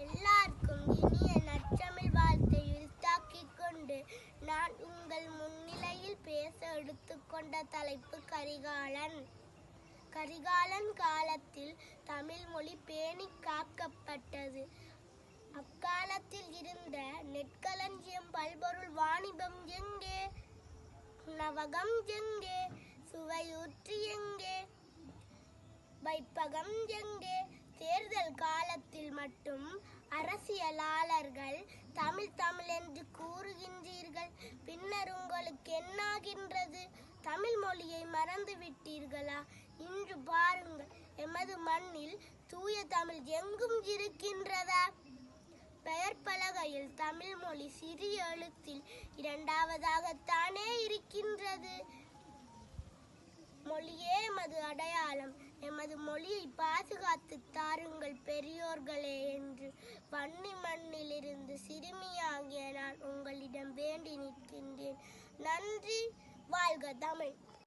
எல்லாருக்கும் இனிய நற்றமிழ் வாழ்த்தை தாக்கிக் கொண்டு நான் உங்கள் முன்னிலையில் பேச எடுத்துக்கொண்ட தலைப்பு கரிகாலன். கரிகாலன் காலத்தில் தமிழ் மொழி பேணி காக்கப்பட்டது. அக்காலத்தில் இருந்த நெற்களஞ்சியம் பல்பொருள் வாணிபம் எங்கே? நவகம் எங்கே? சுவையூற்றி எங்கே? வைப்பகம் எங்கே? மட்டும் அரசியலாளர்கள் தமிழ் தமிழ் என்று கூறுகின்றீர்கள். பின்னர் உங்களுக்கு என்னாகின்றது? தமிழ் மொழியை மறந்து விட்டீர்களா? இன்று பாருங்கள் எமது மண்ணில் தூய தமிழ் எங்கும் இருக்கின்றதா? பெயர் பலகையில் தமிழ் மொழி சிறிய எழுத்தில் இரண்டாவதாகத்தானே இருக்கின்றது. மொழியே எமது அடையாளம். எமது மொழியை பாதுகாத்து பெரியோர்களே என்று வன்னி மண்ணிலிருந்து சிறுமியாகிய நான் உங்களிடம் வேண்டி நிற்கின்றேன். நன்றி. வாழ்க தமிழ்.